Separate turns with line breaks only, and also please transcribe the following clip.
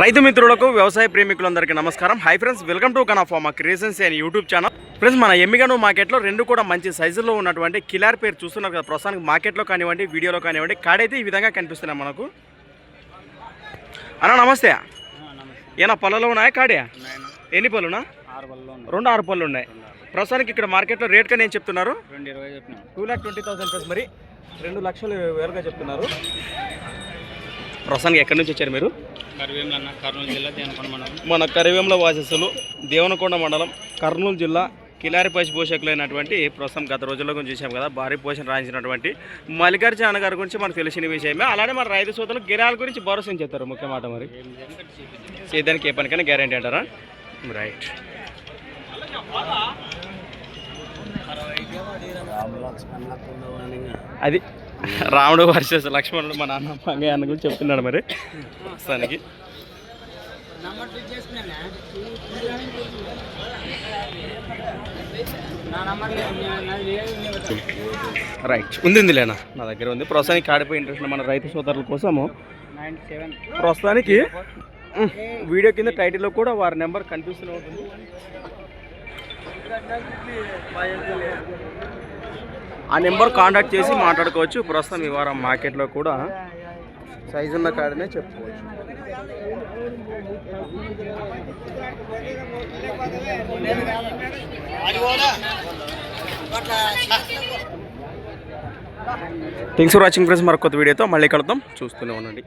రైతు మిత్రులకు వ్యవసాయ ప్రేమికులందరికీ నమస్కారం. Hi friends welcome to కనాఫామా creations and YouTube channel friends మన ఎమ్మిగను మార్కెట్లో రెండు కూడా మంచి సైజులో ఉన్నటువంటి కిలార్ పేరు చూస్తున్నారు కదా. ప్రస్తుతానికి మార్కెట్లో కానివ్వండి వీడియోలో కానివ్వండి కాడైతే ఈ విధంగా కనిపిస్తున్నాయి మనకు. అన్న నమస్తే. ఏనా పళ్ళలో ఉన్నాయా కాడియా ఎన్ని పళ్ళునా రెండు ఆరు పళ్ళు ఉన్నాయి. ప్రస్తుతానికి ఇక్కడ మార్కెట్లో రేట్ కానీ ఏం చెప్తున్నారు two lakh twenty thousand plus మరి రెండు లక్షలు వేరుగా చెప్తున్నారు. ప్రస్తుతానికి ఎక్కడి నుంచి వచ్చారు మీరు?
కర్నూలు జిల్లా దేనకొండ మండలం.
మన కరివేంల వాసస్సులు దేవనకొండ మండలం కర్నూలు జిల్లా కిలారిపసి పోషకులైనటువంటి ప్రస్తుతం గత రోజుల్లో గురించి చూసాం కదా భారీ పోషణ రాయించినటువంటి మల్లికార్జున గారి గురించి మనకు తెలిసిన విషయమే. అలానే మన రైతు సోదరులు గిరాల గురించి భరోసా చెప్తారు ముఖ్య మాట మరి. సేద్యానికి ఏ పనికైనా గ్యారంటీ అంటారా? రైట్ అది రాముడు వర్సెస్ లక్ష్మణుడు మా నాన్న మంగయ్య అన్న గురించి చెప్తున్నాడు మరి. ప్రస్తుతానికి. రైట్ ఉంది లేనా? నా దగ్గర ఉంది. ప్రస్తుతానికి కాడిపోయి ఇంట్రెస్ట్ మన రైతు సోదరుల కోసము.
సెవెన్
ప్రస్తుతానికి వీడియో కింద టైటిల్లో కూడా వారి నెంబర్ కనిపిస్తూనే ఉంటుంది. ఆ నెంబర్ కాంటాక్ట్ చేసి మాట్లాడుకోవచ్చు. ప్రస్తుతం ఈ వారం మార్కెట్లో కూడా సైజు ఉన్న కాడనే చెప్పుకోవచ్చు. థింగ్స్ ఫర్ వాచింగ్ ఫ్రెండ్స్ మరొక కొత్త వీడియోతో మళ్ళీ కలుద్దాం. చూస్తూనే ఉండండి.